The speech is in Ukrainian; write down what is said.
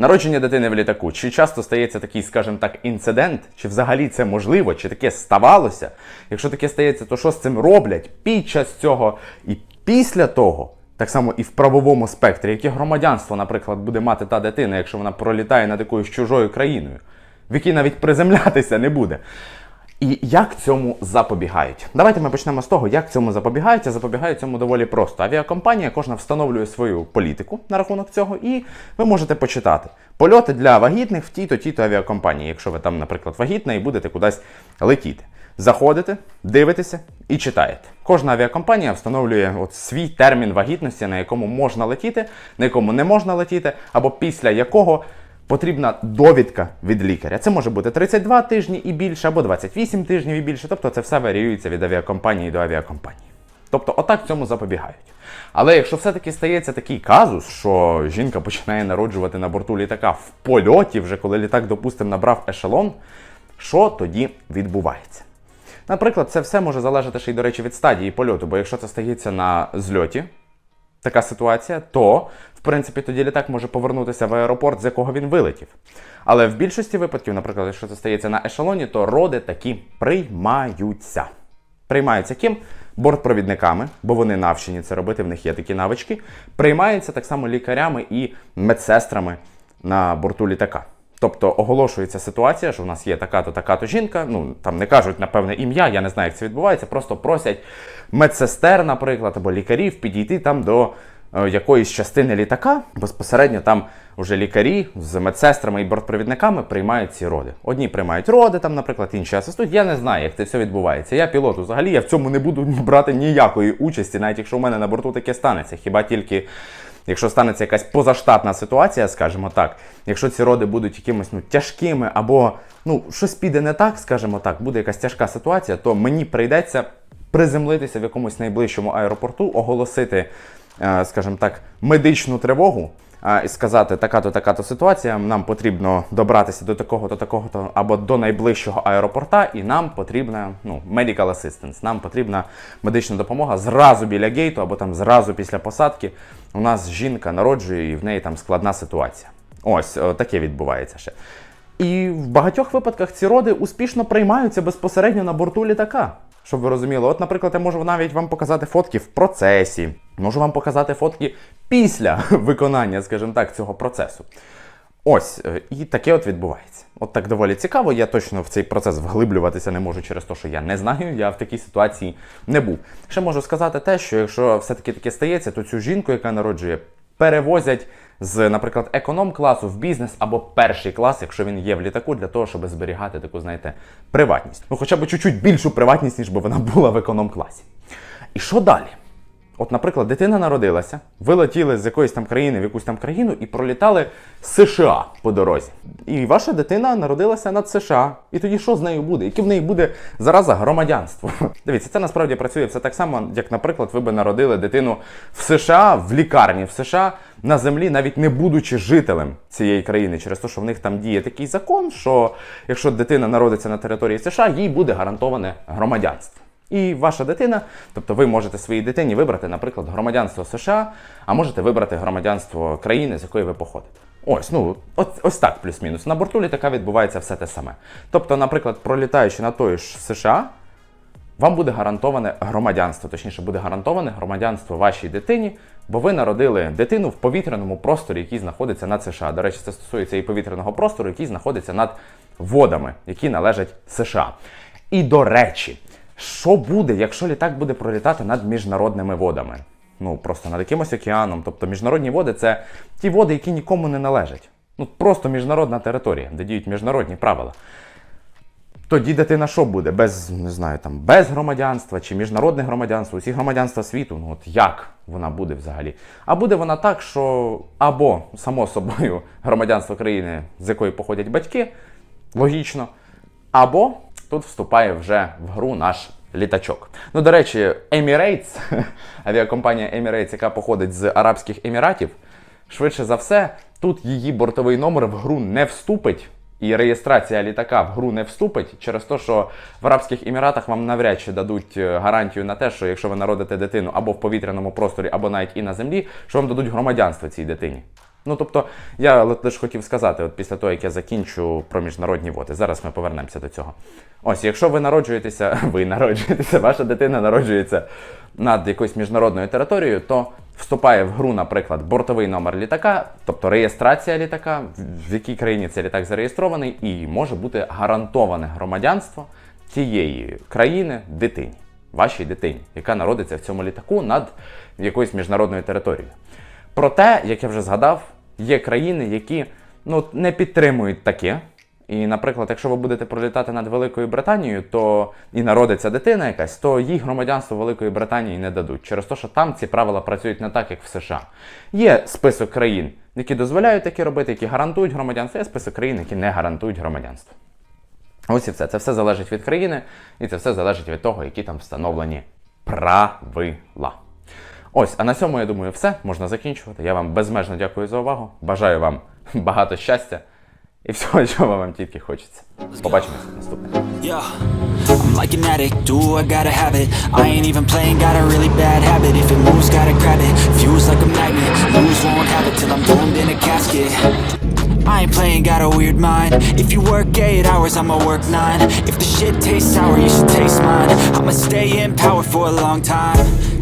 Народження дитини в літаку. Чи часто стається такий, скажімо так, інцидент? Чи взагалі це можливо? Чи таке ставалося? Якщо таке стається, то що з цим роблять під час цього і після того? Так само і в правовому спектрі, яке громадянство, наприклад, буде мати та дитина, якщо вона пролітає над якоюсь чужою країною, в якій навіть приземлятися не буде. І як цьому запобігають? Давайте ми почнемо з того, як цьому запобігають. А Запобігають цьому доволі просто. Авіакомпанія кожна встановлює свою політику на рахунок цього, і ви можете почитати польоти для вагітних в тій-то тій-то авіакомпанії, якщо ви там, наприклад, вагітна і будете кудись летіти. Заходите, дивитеся і читаєте. Кожна авіакомпанія встановлює от свій термін вагітності, на якому можна летіти, на якому не можна летіти, або після якого потрібна довідка від лікаря. Це може бути 32 тижні і більше, або 28 тижнів і більше. Тобто це все варіюється від авіакомпанії до авіакомпанії. Тобто, отак цьому запобігають. Але якщо все-таки стається такий казус, що жінка починає народжувати на борту літака в польоті, вже коли літак, допустимо, набрав ешелон, що тоді відбувається? Наприклад, це все може залежати ще й, до речі, від стадії польоту, бо якщо це стається на зльоті, така ситуація, то в принципі тоді літак може повернутися в аеропорт, з якого він вилетів. Але в більшості випадків, наприклад, якщо це стається на ешелоні, то роди такі приймаються. Приймаються ким? Бортпровідниками, бо вони навчені це робити, в них є такі навички. Приймаються так само лікарями і медсестрами на борту літака. Тобто оголошується ситуація, що в нас є така-то, така-то жінка. Ну там не кажуть напевне ім'я, я не знаю, як це відбувається. Просто просять медсестер, наприклад, або лікарів підійти там до е, якоїсь частини літака. Безпосередньо там вже лікарі з медсестрами і бортпровідниками приймають ці роди. Одні приймають роди, там, наприклад, інші асистують. Я не знаю, як це все відбувається. Я пілот взагалі, я в цьому не буду брати ніякої участі, навіть якщо в мене на борту таке станеться. Хіба тільки. Якщо станеться якась позаштатна ситуація, скажімо так, якщо ці роди будуть якимось ну, тяжкими або ну, щось піде не так, скажімо так, буде якась тяжка ситуація, то мені прийдеться приземлитися в якомусь найближчому аеропорту, оголосити, скажімо так, медичну тривогу. е, І сказати, така-то, така-то ситуація, нам потрібно добратися до такого-то, такого-то або до найближчого аеропорта, і нам потрібна ну, medical assistance, нам потрібна медична допомога зразу біля гейту, або там зразу після посадки. У нас жінка народжує і в неї там складна ситуація. Ось о, таке відбувається ще. І в багатьох випадках ці роди успішно приймаються безпосередньо на борту літака. Щоб ви розуміли, от, наприклад, я можу навіть вам показати фотки в процесі, можу вам показати фотки після виконання, скажімо так, цього процесу. Ось, е, і таке от відбувається. От так доволі цікаво. Я точно в цей процес вглиблюватися не можу через те, що я не знаю, я в такій ситуації не був. Ще можу сказати те, що якщо все-таки таке стається, то цю жінку, яка народжує, перевозять з, наприклад, економ-класу в бізнес або перший клас, якщо він є в літаку, для того, щоб зберігати таку, знаєте, приватність. Ну, хоча б чуть-чуть більшу приватність, ніж би вона була в економ-класі. І що далі? От, наприклад, дитина народилася, ви летіли з якоїсь там країни в якусь там країну і пролітали США по дорозі. І ваша дитина народилася над США. І тоді що з нею буде? Яке в неї буде зараза громадянство? Дивіться, це насправді працює все так само, як, наприклад, ви би народили дитину в США, в лікарні в США на землі, навіть не будучи жителем цієї країни, через те, що в них там діє такий закон, що якщо дитина народиться на території США, їй буде гарантоване громадянство. І ваша дитина, тобто ви можете своїй дитині вибрати, наприклад, громадянство США, а можете вибрати громадянство країни, з якої ви походите. Ось, ну ось, ось так, плюс-мінус. На борту літака відбувається все те саме. Тобто, наприклад, пролітаючи на той ж США, вам буде гарантоване громадянство, точніше, буде гарантоване громадянство вашій дитині, бо ви народили дитину в повітряному просторі, який знаходиться над США. До речі, це стосується і повітряного простору, який знаходиться над водами, які належать США. І до речі, що буде, якщо літак буде пролітати над міжнародними водами? Ну, просто над якимось океаном. Тобто міжнародні води це ті води, які нікому не належать. Ну, просто міжнародна територія, де діють міжнародні правила. Тоді дитина що буде? Без, не знаю, там, без громадянства чи міжнародне громадянство, усі громадянства світу. Ну от як вона буде взагалі? А буде вона так, що або, само собою, громадянство країни, з якої походять батьки, логічно, або тут вступає вже в гру наш літачок. Ну, до речі, Emirates, авіакомпанія Emirates, яка походить з Арабських Еміратів, швидше за все, тут її бортовий номер в гру не вступить. І реєстрація літака в гру не вступить через те, що в Арабських Еміратах вам навряд чи дадуть е, гарантію на те, що якщо ви народите дитину або в повітряному просторі, або навіть і на землі, що вам дадуть громадянство цій дитині. Ну тобто, я лише хотів сказати, от після того, як я закінчу про міжнародні води, зараз ми повернемося до цього. Ось, якщо ви народжуєтеся, ви народжуєтеся, ваша дитина народжується над якоюсь міжнародною територією, то вступає в гру, наприклад, бортовий номер літака, тобто реєстрація літака, в- якій країні цей літак зареєстрований, і може бути гарантоване громадянство тієї країни дитині, вашій дитині, яка народиться в цьому літаку над якоюсь міжнародною територією. Проте, як я вже згадав, є країни, які ну, не підтримують таке. І, наприклад, якщо ви будете пролітати над Великою Британією, то і народиться дитина якась, то їй громадянство Великої Британії не дадуть. Через те, що там ці правила працюють не так, як в США. Є список країн, які дозволяють таке робити, які гарантують громадянство, є список країн, які не гарантують громадянство. Ось і все. Це все залежить від країни, і це все залежить від того, які там встановлені правила. Ось, а на цьому, я думаю, все можна закінчувати. Я вам безмежно дякую за увагу. Бажаю вам багато щастя і всього, чого вам тільки хочеться. Побачимося наступного. Yeah, I'm like an addict, do I gotta have it I ain't even playing, got a really bad habit If it moves, gotta grab it, fuse like a magnet Lose, won't have it till I'm doomed in a casket I ain't playing, got a weird mind If you work 8 hours, I'ma work 9 If the shit tastes sour, you should taste mine I'ma stay in power for a long time